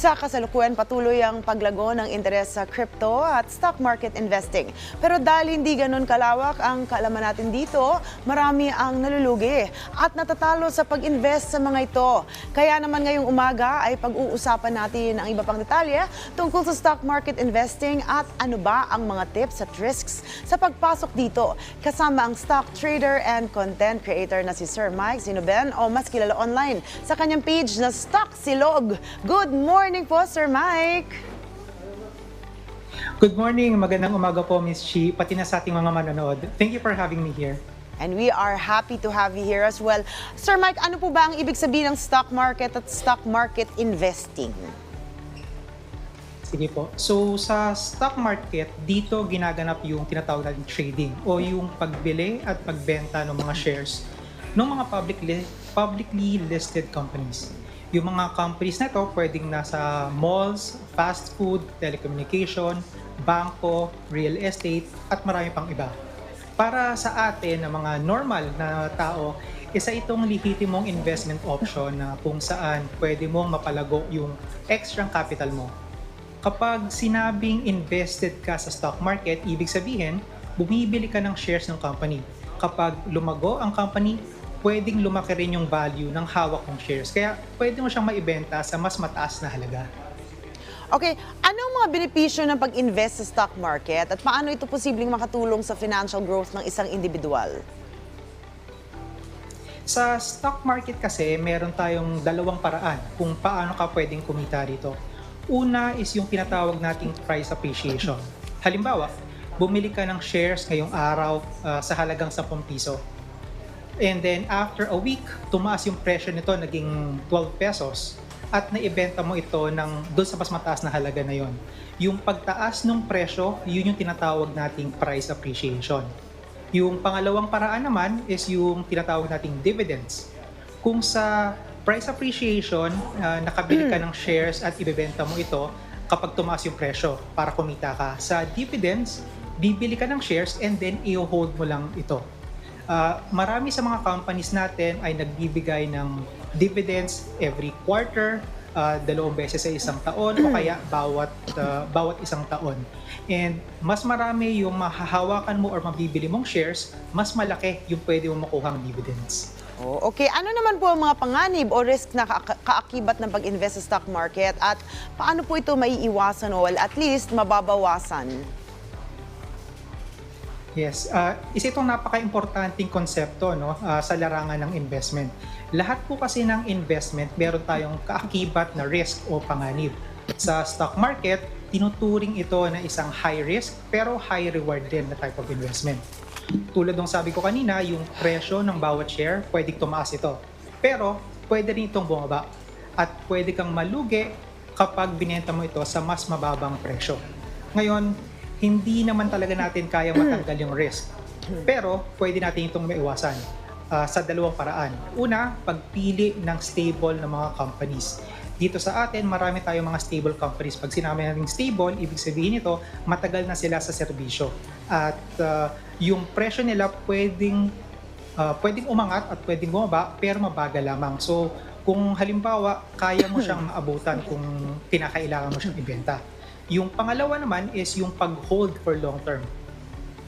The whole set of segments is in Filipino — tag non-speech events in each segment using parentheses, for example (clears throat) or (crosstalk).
Sa kasalukuyan, patuloy ang paglago ng interes sa crypto at stock market investing. Pero dahil hindi ganun kalawak ang kaalaman natin dito, marami ang nalulugi at natatalo sa pag-invest sa mga ito. Kaya naman ngayong umaga ay pag-uusapan natin ang iba pang detalye tungkol sa stock market investing at ano ba ang mga tips at risks sa pagpasok dito. Kasama ang stock trader and content creator na si Sir Mike Zinoben o mas kilala online sa kanyang page na Stock Silog. Good morning po, Sir Mike! Good morning, magandang umaga po Miss Chi, pati na sa ating mga manonood. Thank you for having me here. And we are happy to have you here as well. Sir Mike, ano po ba ang ibig sabihin ng stock market at stock market investing? Sige po. So sa stock market, dito ginaganap yung tinatawag natin trading o yung pagbili at pagbenta ng mga shares ng mga publicly, publicly listed companies. Yung mga companies na ito pwedeng nasa malls, fast food, telecommunication, bangko, real estate, at marami pang iba. Para sa atin, na mga normal na tao, isa itong lehitimong investment option na kung saan pwede mong mapalago yung extra capital mo. Kapag sinabing invested ka sa stock market, ibig sabihin, bumibili ka ng shares ng company. Kapag lumago ang company, pwedeng lumaki rin yung value ng hawak mong shares. Kaya pwede mo siyang maibenta sa mas mataas na halaga. Okay, anong mga benepisyo ng pag-invest sa stock market at paano ito posibleng makatulong sa financial growth ng isang individual? Sa stock market kasi, meron tayong dalawang paraan kung paano ka pwedeng kumita dito. Una is yung tinatawag nating price appreciation. Halimbawa, bumili ka ng shares ngayong araw ah, sa halagang 10 piso. And then after a week, tumaas yung presyo nito, naging 12 pesos at naibenta mo ito ng doon sa mas mataas na halaga na yon. Yung pagtaas ng presyo, yun yung tinatawag nating price appreciation. Yung pangalawang paraan naman is yung tinatawag nating dividends. Kung sa price appreciation, ah, nakabili ka ng shares at ibebenta mo ito kapag tumaas yung presyo para kumita ka. Sa dividends, bibili ka ng shares and then i-hold mo lang ito. Ah, marami sa mga companies natin ay nagbibigay ng dividends every quarter, ah, dalawang beses sa isang taon o kaya bawat ah, bawat isang taon. And mas marami yung mahahawakan mo or mabibili mong shares, mas malaki yung pwede mo makuhang dividends. Oh, okay, ano naman po ang mga panganib o risk na ka- kaakibat ng pag-invest sa stock market at paano po ito maiiwasan o well, at least mababawasan? Yes, uh, isa itong napaka-importanting konsepto no, ah, sa larangan ng investment. Lahat po kasi ng investment, meron tayong kaakibat na risk o panganib. Sa stock market, tinuturing ito na isang high risk pero high reward din na type of investment. Tulad ng sabi ko kanina, yung presyo ng bawat share, pwedeng tumaas ito. Pero pwede rin itong bumaba at pwede kang malugi kapag binenta mo ito sa mas mababang presyo. Ngayon, hindi naman talaga (clears throat) natin kaya matanggal yung risk. Pero pwede natin itong maiwasan ah, sa dalawang paraan. Una, pagpili ng stable na mga companies. Dito sa atin, marami tayong mga stable companies. Pag sinabi natin stable, ibig sabihin ito, matagal na sila sa serbisyo. At ah, yung presyo nila pwedeng ah, pwedeng umangat at pwedeng bumaba pero mabagal lamang. So, kung halimbawa, kaya mo siyang (clears throat) maabutan kung kinakailangan mo siyang ibenta. Yung pangalawa naman is yung pag-hold for long term.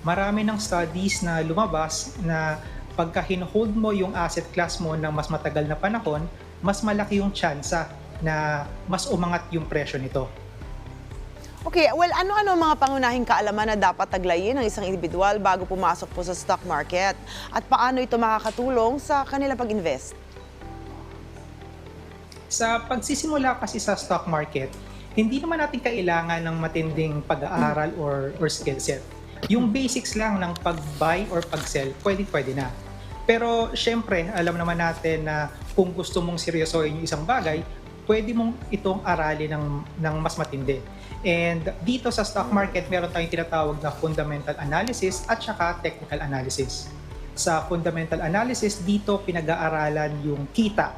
Marami ng studies na lumabas na pagka hold mo yung asset class mo ng mas matagal na panahon, mas malaki yung tsansa na mas umangat yung presyo nito. Okay, well, ano-ano mga pangunahing kaalaman na dapat taglayin ng isang individual bago pumasok po sa stock market? At paano ito makakatulong sa kanilang pag-invest? Sa pagsisimula kasi sa stock market, hindi naman natin kailangan ng matinding pag-aaral or, or skill set. Yung basics lang ng pag-buy or pag-sell, pwede-pwede na. Pero syempre, alam naman natin na kung gusto mong seryosohin yung isang bagay, pwede mong itong aralin ng, ng mas matindi. And dito sa stock market, meron tayong tinatawag na fundamental analysis at saka technical analysis. Sa fundamental analysis, dito pinag-aaralan yung kita,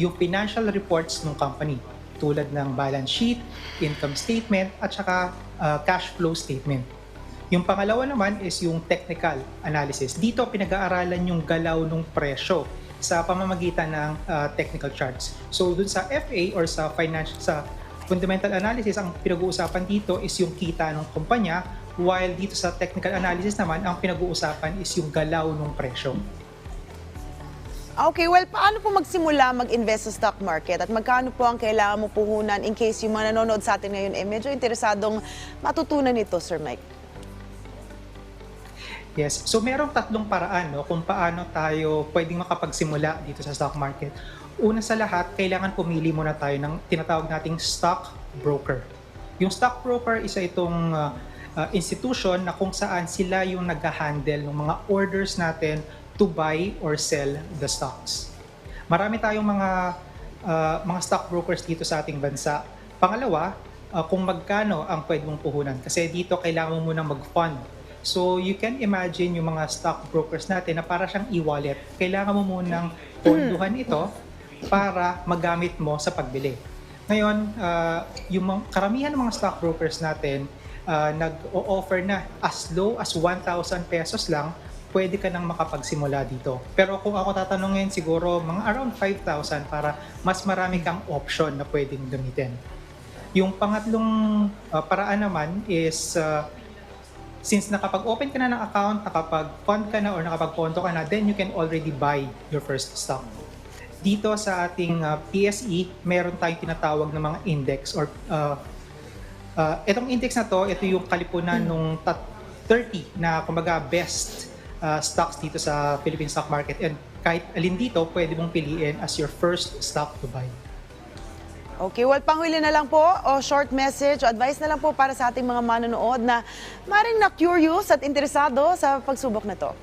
yung financial reports ng company tulad ng balance sheet, income statement, at saka uh, cash flow statement. Yung pangalawa naman is yung technical analysis. Dito pinag-aaralan yung galaw ng presyo sa pamamagitan ng uh, technical charts. So dun sa FA or sa financial sa Fundamental analysis, ang pinag-uusapan dito is yung kita ng kumpanya, while dito sa technical analysis naman, ang pinag-uusapan is yung galaw ng presyo. Okay, well, paano po magsimula mag-invest sa stock market at magkano po ang kailangan mo puhunan in case yung mga nanonood sa atin ngayon eh medyo interesadong matutunan ito, Sir Mike? Yes. So merong tatlong paraan no, kung paano tayo pwedeng makapagsimula dito sa stock market. Una sa lahat, kailangan pumili muna tayo ng tinatawag nating stock broker. Yung stock broker isa itong uh, uh, institution na kung saan sila yung nag-handle ng mga orders natin to buy or sell the stocks. Marami tayong mga uh, mga stock brokers dito sa ating bansa. Pangalawa, uh, kung magkano ang pwede mong puhunan. Kasi dito kailangan mo munang mag-fund So you can imagine yung mga stock brokers natin na para siyang e-wallet. Kailangan mo munang ponduhan ito para magamit mo sa pagbili. Ngayon, ah, yung mga, karamihan ng mga stock brokers natin ah, nag-o-offer na as low as 1,000 pesos lang, pwede ka nang makapagsimula dito. Pero kung ako tatanungin, siguro mga around 5,000 para mas marami kang option na pwedeng gamitin. Yung pangatlong ah, paraan naman is ah, since nakapag-open ka na ng account, nakapag-fund ka na or nakapag-ponto ka na, then you can already buy your first stock. Dito sa ating uh, PSE, meron tayong tinatawag na mga index or uh, uh, itong index na to, ito yung kalipunan nung tat 30 na kumbaga best uh, stocks dito sa Philippine stock market and kahit alin dito, pwede mong piliin as your first stock to buy. Okay, well, panghuli na lang po o short message o advice na lang po para sa ating mga manonood na maring na-curious at interesado sa pagsubok na to.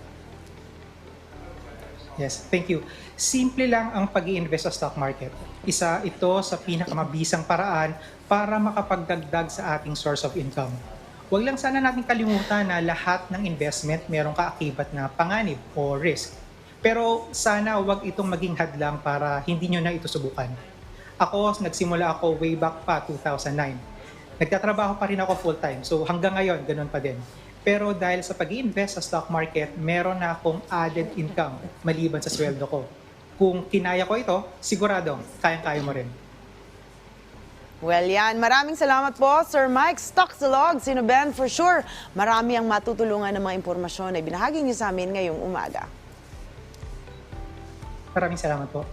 Yes, thank you. Simple lang ang pag invest sa stock market. Isa ito sa pinakamabisang paraan para makapagdagdag sa ating source of income. Huwag lang sana natin kalimutan na lahat ng investment merong kaakibat na panganib o risk. Pero sana huwag itong maging hadlang para hindi nyo na ito subukan. Ako, nagsimula ako way back pa 2009. Nagtatrabaho pa rin ako full-time. So hanggang ngayon, ganun pa din. Pero dahil sa pag invest sa stock market, meron na akong added income maliban sa sweldo ko. Kung kinaya ko ito, sigurado, kayang-kaya mo rin. Well, yan. Maraming salamat po, Sir Mike. Stock sa log. Sino Ben? For sure, marami ang matutulungan ng mga impormasyon na ibinahagi niyo sa amin ngayong umaga. Maraming salamat po.